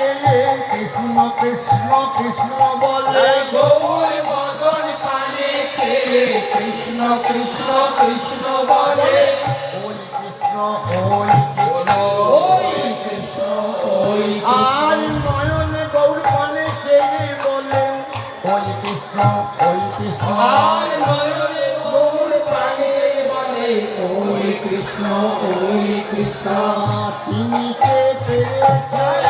গেলে কৃষ্ণ কৃষ্ণ কৃষ্ণ বলে। গৌর বদন পানে খেলে কৃষ্ণ কৃষ্ণ কৃষ্ণ বলে। ওই কৃষ্ণ ওই কৃষ্ণ। ওই কৃষ্ণ ওই আর নয়নে গৌর পানে খেলে বলে। ওই কৃষ্ণ ওই কৃষ্ণ। আর নয়নে গৌর পানে বলে। ওই কৃষ্ণ ওই কৃষ্ণ। চিনিতে পেরেছে। চিনিতে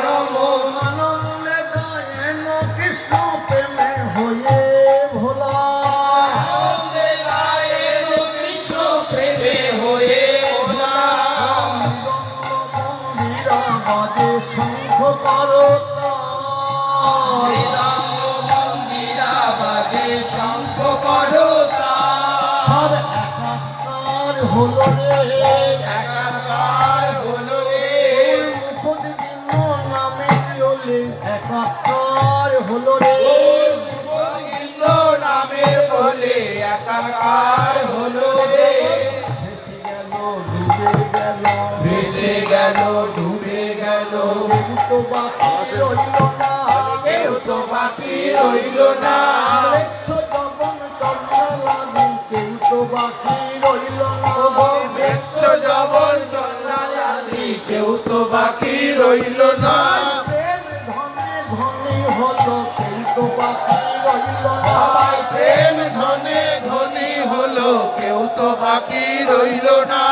হলো রে একাকার হলো রে। নামে চলে একাকার হলো রে। গোবিন্দ নামের বলে একাকার হলো রে ভেসে গেল ডুবে গেল। ডুবে তো বাকি রইল না কেউ তো বাকি রইল না। রইল না। প্রেম ধনে ধনে হলো কেউ তো বাকি রইল না। প্রেম ধনে ধনী হলো কেউ তো বাকি রইল না।